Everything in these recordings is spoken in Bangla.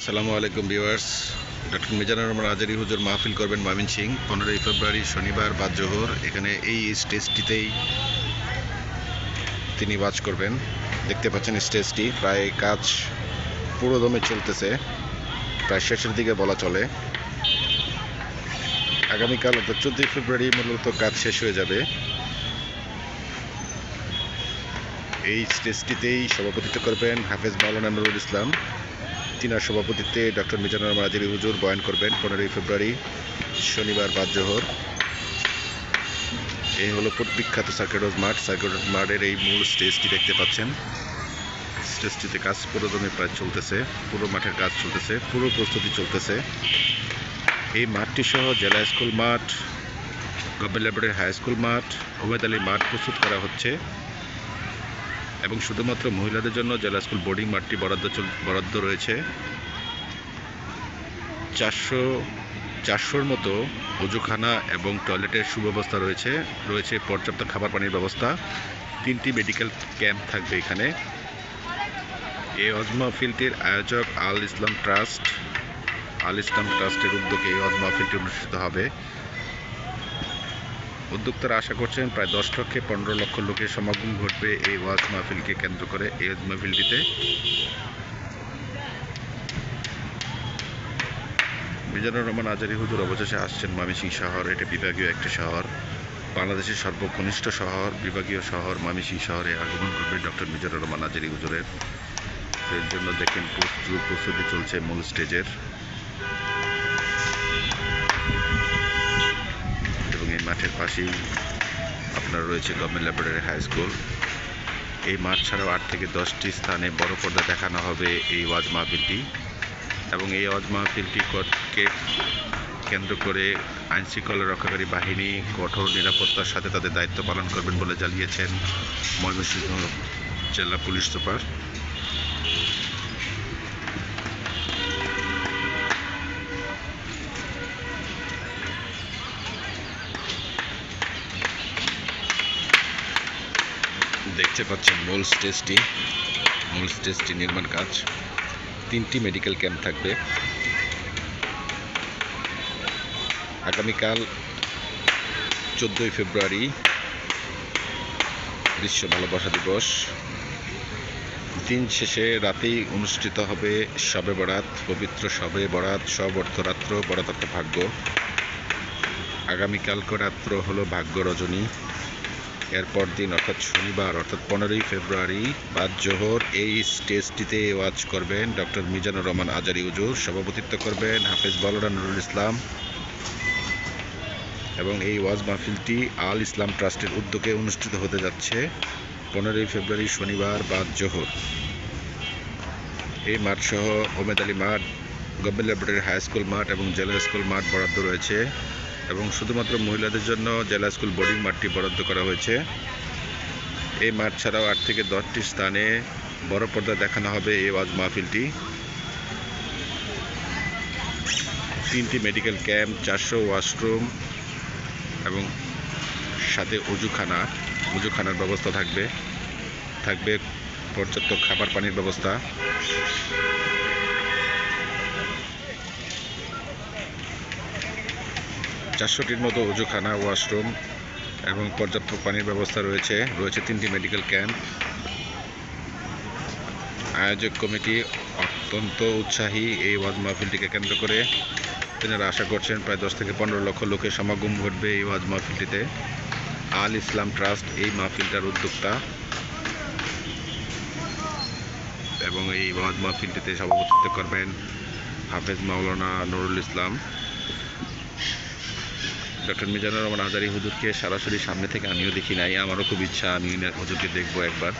আসসালামু আলাইকুম ভিউয়ার্স। ডক্টর মিজানুর রহমান আজারি হুজুর মাহফিল করবেন মামিন সিং। পনেরোই ফেব্রুয়ারি শনিবার বাদ জোহর। এখানে এই স্টেজটিতেই তিনি বাজ করবেন। দেখতে পাচ্ছেন স্টেজটি। প্রায় কাজ পুরো দমে চলতেছে। প্রায় শেষের দিকে বলা চলে। আগামীকাল অর্থাৎ চোদ্দোই ফেব্রুয়ারি মূলত কাজ শেষ হয়ে যাবে। এই স্টেজটিতেই সভাপতিত্ব করবেন হাফেজ মাওলানা নুরুল ইসলাম। তিনার সভাপতিত্বে ডক্টর মিজানুর আজারি হুজুর বয়ান করবেন পনেরোই ফেব্রুয়ারি, শনিবার বাদ জোহর। এই হলো বিখ্যাত সার্কেট মাঠ। সার্কেট মাঠের এই মূল স্টেজটি দেখতে পাচ্ছেন। স্টেজটিতে কাজ পুরো দমে প্রায় চলতেছে, পুরো মাঠের কাজ চলতেছে, পুরো প্রস্তুতি চলতেছে। এই মাঠটি সহ জেলা স্কুল মাঠ, গভর্নমেন্ট ল্যাবরেটরি হাই স্কুল মাঠ ওমেদ আলী মাঠ প্রস্তুত করা হচ্ছে। এবং শুধুমাত্র মহিলাদের জন্য জেলা স্কুল বোর্ডিং মাঠটি বরাদ্দ বরাদ্দ রয়েছে। চারশো, চারশোর মতো অজুখানা এবং টয়লেটের সুব্যবস্থা রয়েছে। রয়েছে পর্যাপ্ত খাবার পানির ব্যবস্থা। তিনটি মেডিকেল ক্যাম্প থাকবে এখানে। এই অজমা ফিল্ডটির আয়োজক আল ইসলাম ট্রাস্ট, আল ইসলাম ট্রাস্টের উদ্যোগে এই অজমা ফিল্ডটি অনুষ্ঠিত হবে। উদ্যোক্তারা আশা করছেন প্রায় দশ লক্ষে পনেরো লক্ষ লোকের সমাগম ঘটবে এই ওয়াজ মাহফিলকে কেন্দ্র করে, এই ওয়াজ মাহফিলটিতে। মিজানুর রহমান আজারি হুজুর অবশেষে আসছেন ময়মনসিংহ শহর। এটা বিভাগীয় একটি শহর। বাংলাদেশের সর্বকনিষ্ঠ শহর, বিভাগীয় শহর ময়মনসিংহ শহরে আগমন করবে ডক্টর মিজানুর রহমান আজারি হুজুরের। এর জন্য দেখেন প্রস্তুতি চলছে মূল স্টেজের। মাঠের পাশেই আপনার রয়েছে গভর্নমেন্ট ল্যাবরেটরি হাই স্কুল। এই মাঠ ছাড়াও আট থেকে দশটি স্থানে বড় পর্দা দেখানো হবে এই ওয়াজ মাহফিলটি এবং এই ওয়াজ মাহফিলটিকে কেন্দ্র করে আইনশৃঙ্খলা রক্ষাকারী বাহিনী কঠোর নিরাপত্তার সাথে তাদের দায়িত্ব পালন করবেন বলে জানিয়েছেন ময়মনসিংহ জেলা পুলিশ সুপার। দেখতে পাচ্ছেন মূল স্টেজটি মূল স্টেজটি নির্মাণ কাজ। তিনটি মেডিকেল ক্যাম্প থাকবে। আগামীকাল চোদ্দোই ফেব্রুয়ারি বিশ্ব ভালোবাসা দিবস। দিন শেষে রাতেই অনুষ্ঠিত হবে শবে বরাত, পবিত্র শবে বরাত সব অর্থরাত্র বরাত ভাগ্য। আগামীকালকে রাত্র হলো ভাগ্য রজনী এরপর দিন, অর্থাৎ শনিবার, অর্থাৎ পনেরোই ফেব্রুয়ারি, বাদ জোহর, এই স্টেজটিতে ওয়াজ করবেন ডক্টর মিজানুর রহমান আজারি উজুর সভাপতিত্ব করবেন হাফেজ বলরা নুরুল ইসলাম এবং এই ওয়াজ মাহফিলটি আল ইসলাম ট্রাস্টের উদ্যোগে অনুষ্ঠিত হতে যাচ্ছে পনেরোই ফেব্রুয়ারি, শনিবার, বাদ জোহর। এই মাঠ সহ ওমেদ আলী মাঠ গভর্নমেন্ট ল্যাবরেটরি হাই স্কুল মাঠ এবং জেলা স্কুল মাঠ বরাদ্দ রয়েছে। এবং শুধুমাত্র মহিলাদের জন্য জেলা স্কুল বোর্ডিং মাঠটি বরাদ্দ করা হয়েছে। এই মাঠ ছাড়াও আট থেকে দশটি স্থানে বড় পর্দা দেখানো হবে এই ওয়াজ মাহফিলটি। তিনটি মেডিকেল ক্যাম্প, চারশো ওয়াশরুম এবং সাথে উজুখানা। উজুখানার ব্যবস্থা থাকবে। থাকবে পর্যাপ্ত খাবার পানির ব্যবস্থা। চারশোটির মতো উজুখানা ওয়াশরুম এবং পর্যাপ্ত পানির ব্যবস্থা রয়েছে। রয়েছে তিনটি মেডিকেল ক্যাম্প। আয়োজক কমিটি অত্যন্ত উৎসাহী এই ওয়াজ মাহফিলটিকে কেন্দ্র করে। তেনারা আশা করছেন প্রায় দশ থেকে পনেরো লক্ষ লোকের সমাগম ঘটবে এই ওয়াজ মাহফিলটিতে। আল ইসলাম ট্রাস্ট এই মাহফিলটার উদ্যোক্তা এবং এই ওয়াজ মাহফিলটিতে সভাপতিত্ব করবেন হাফেজ মাওলানা নুরুল ইসলাম। ডক্টর মিজানুর রহমান আজারি হুজুরকে সরাসরি সামনে থেকে আমিও দেখি নাই। আমারও খুব ইচ্ছা, আমি হুজুরকে দেখব একবার।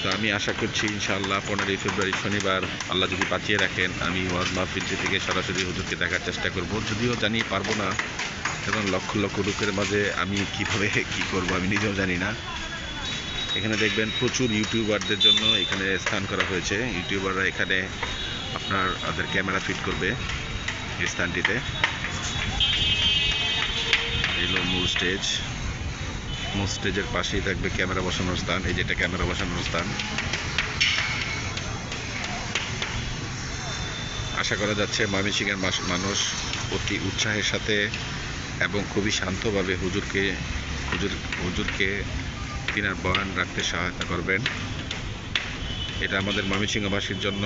তো আমি আশা করছি ইনশাআল্লাহ পনেরোই ফেব্রুয়ারি শনিবার আল্লাহ যদি বাঁচিয়ে রাখেন, আমি ওয়াজ মাহফিলটি থেকে সরাসরি হুজুরকে দেখার চেষ্টা করব। যদিও জানি পারব না, এবং লক্ষ লক্ষ লোকের মাঝে আমি কীভাবে কি করব আমি নিজেও জানি না। এখানে দেখবেন প্রচুর ইউটিউবারদের জন্য এখানে স্থান করা হয়েছে। ইউটিউবাররা এখানে আপনার, তাদের ক্যামেরা ফিট করবে এই স্থানটিতে। এলো মূল স্টেজ মূল স্টেজের পাশেই থাকবে ক্যামেরা বসানোর স্থান। এই যেটা ক্যামেরা বসানোর স্থান। আশা করা যাচ্ছে ময়মনসিংহের মানুষ অতি উৎসাহের সাথে এবং খুবই শান্তভাবে হুজুরকে হুজুর হুজুরকে তিনার বয়ান রাখতে সহায়তা করবেন। এটা আমাদের ময়মনসিংহবাসীর জন্য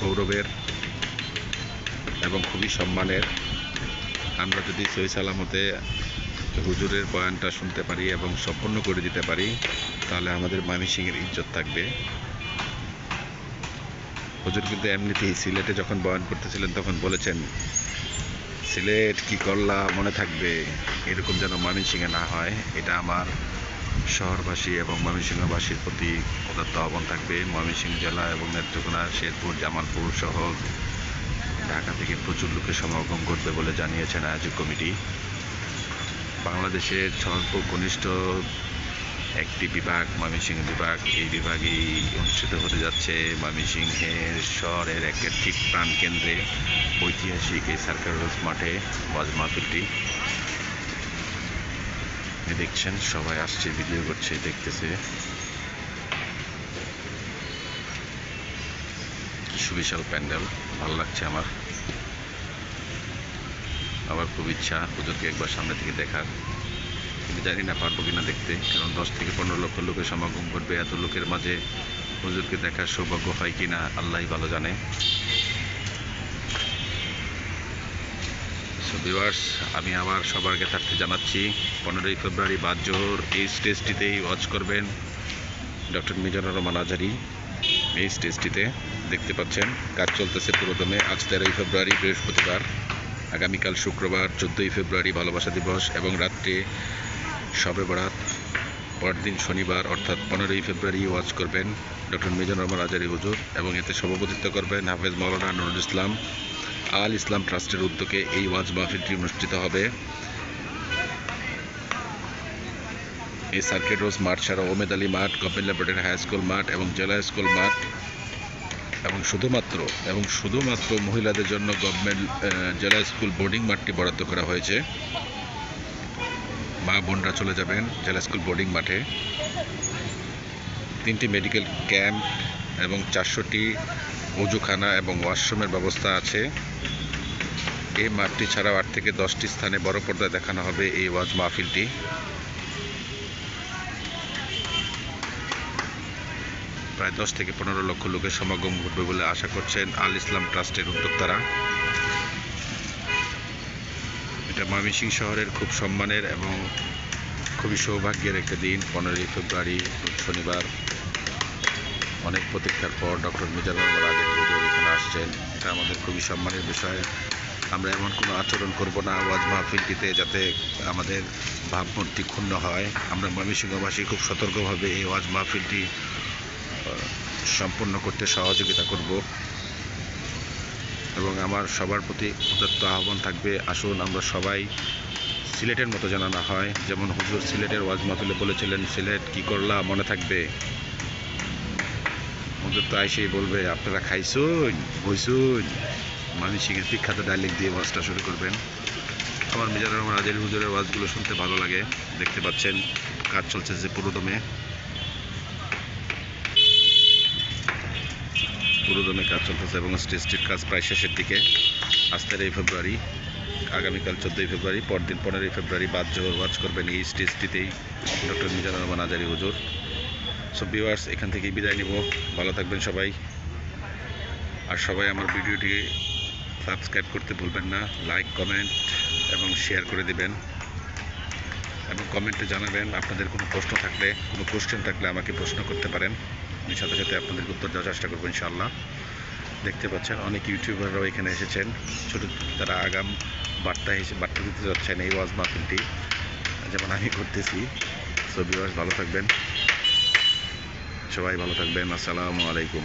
গৌরবের এবং খুবই সম্মানের। আমরা যদি সহি সালামতে হুজুরের বয়ানটা শুনতে পারি এবং সম্পন্ন করে দিতে পারি, তাহলে আমাদের ময়মনসিংহের ইজ্জত থাকবে। হুজুর কিন্তু এমনিতেই সিলেটে যখন বয়ান করতেছিলেন, তখন বলেছেন, সিলেট কি করলা মনে থাকবে? এরকম যেন ময়মনসিংহে না হয়। এটা আমার শহরবাসী এবং ময়মনসিংহবাসীর প্রতি উদাত্ত আহ্বান থাকবে। ময়মনসিংহ জেলা এবং নেত্রকোনা, শেরপুর, জামালপুর সহ ঢাকা থেকে প্রচুর লোকের সমাগম ঘটবে বলে জানিয়েছেন আয়োজক কমিটি। বাংলাদেশের স্বল্প কনিষ্ঠ একটি বিভাগ, ময়মনসিংহ বিভাগ। এই বিভাগেই অনুষ্ঠিত হতে যাচ্ছে ময়মনসিংহের শহরের একটা ঠিক প্রাণ কেন্দ্রে। ঐতিহাসিক এই সার্কার রোজ মাঠে ওয়াজ মাহফিলটি। দেখছেন, সবাই আসছে, ভিডিও করছে, দেখতেছে। সুবিশাল প্যান্ডেল, ভালো লাগছে আমার। আমার খুব ইচ্ছা হুজুরকে একবার সামনে থেকে দেখার। কিন্তু জানি না পারব কিনা দেখতে, কারণ দশ থেকে পনেরো লক্ষ লোকের সমাগম ঘটবে, এত লোকের মাঝে হুজুরকে দেখার সৌভাগ্য হয় কিনা আল্লাহই ভালো জানে। ভিউয়ার্স আমি আবার সবার জ্ঞাতার্থে জানাচ্ছি, পনেরোই ফেব্রুয়ারি বাদ জোহর, এই স্টেজটিতেই ওয়াচ করবেন ডক্টর মিজানুর রহমান আজারি। এই স্টেজটিতে দেখতে পাচ্ছেন, কাজ চলতেছে পুরোদমে, আজ তেরোই ফেব্রুয়ারি, বৃহস্পতিবার। আগামীকাল শুক্রবার চোদ্দোই ফেব্রুয়ারি ভালোবাসা দিবস এবং রাত্রে শবে বরাত পরদিন শনিবার, অর্থাৎ পনেরোই ফেব্রুয়ারি ওয়াচ করবেন ডক্টর মিজান রহমান আজারি হুজুর এবং এতে সভাপতিত্ব করবেন হাফেজ মৌলানা নুরুল ইসলাম। আল ইসলাম ট্রাস্টের উদ্যোগে এই ওয়াজ মাহফিলটি অনুষ্ঠিত হবে। এই সার্কিট রোজ মাঠ ছাড়া ওমেদ আলী মাঠ গভর্নমেন্ট ল্যাবরেটরি হাই স্কুল মাঠ এবং জেলা স্কুল মাঠ এবং শুধুমাত্র এবং শুধুমাত্র মহিলাদের জন্য গভর্নমেন্ট জেলা স্কুল বোর্ডিং মাঠটি বরাদ্দ করা হয়েছে। মা বোনরা চলে যাবেন জেলা স্কুল বোর্ডিং মাঠে। তিনটি মেডিকেল ক্যাম্প এবং চারশোটি অজুখানা এবং ওয়াশরুমের ব্যবস্থা আছে। এই মাঠটি ছাড়াও আট থেকে দশটি স্থানে বড় পর্দায় দেখানো হবে এই ওয়াজ মাহফিলটি। প্রায় দশ থেকে পনেরো লক্ষ লোকের সমাগম ঘটবে বলে আশা করছেন আল ইসলাম ট্রাস্টের উদ্যোক্তারা। এটা ময়মনসিংহ শহরের খুব সম্মানের এবং খুবই সৌভাগ্যের একটা দিন। পনেরোই ফেব্রুয়ারি শনিবার। অনেক প্রতীক্ষার পর ডক্টর মিজানুর আজাদ হুজুর এখানে আসছেন। এটা আমাদের খুবই সম্মানের বিষয়। আমরা এমন কোনো আচরণ করব না ওয়াজ মাহফিলটিতে যাতে আমাদের ভাবমূর্তি ক্ষুণ্ণ হয়। আমরা ময়মনসিংহবাসী খুব সতর্কভাবে এই ওয়াজ মাহফিলটি সম্পূর্ণ করতে সহযোগিতা করব। এবং আমার সবার প্রতি উদাত্ত আহ্বান থাকবে, আসুন আমরা সবাই সিলেটের মতো যেন না হয়। যেমন হুজুর সিলেটের ওয়াজ মাহফিলে বলেছিলেন, সিলেট কি করলা, মনে থাকবে? ওদের তো আইসেই বলবে, আপনারা খাইছুন বইছুন মানসিকের বিখ্যাত ডায়লেক্ট দিয়ে ওয়াজটা শুরু করবেন। আমার মিজানুর রহমান আজের হুজুরের ওয়াজগুলো শুনতে ভালো লাগে, দেখতে পাচ্ছেন কাজ চলছে যে পুরোদমে। পুরোদমে কাজ চলতেছে এবং স্টেজটির কাজ প্রায় শেষের দিকে। আজ তেরোই ফেব্রুয়ারি, আগামীকাল চোদ্দোই ফেব্রুয়ারি, পরদিন পনেরোই ফেব্রুয়ারি বাদ জোহর ওয়াচ করবেন এই স্টেজটিতেই ডক্টর মিজানুর রহমান আজারি হুজুর। সো ভিউয়ার্স এখান থেকেই বিদায় নিব। ভালো থাকবেন সবাই। আর সবাই আমার ভিডিওটি সাবস্ক্রাইব করতে ভুলবেন না লাইক কমেন্ট এবং শেয়ার করে দিবেন। এবং কমেন্টে জানাবেন আপনাদের কোনো প্রশ্ন থাকলে, কোনো কোশ্চেন থাকলে আমাকে প্রশ্ন করতে পারেন। আমি সাথে সাথে আপনাদের উত্তর দেওয়ার চেষ্টা করব ইনশাল্লাহ দেখতে পাচ্ছেন অনেক ইউটিউবাররাও এখানে এসেছেন। ছোটো তারা আগাম বার্তা হিসেবে বার্তা দিতে যাচ্ছেন এই ওয়াজ মাহফিলটি। যেমন আমি করতেছি। সো ওয়াজ ভালো থাকবেন। সবাই ভালো থাকবেন। আসসালামু আলাইকুম।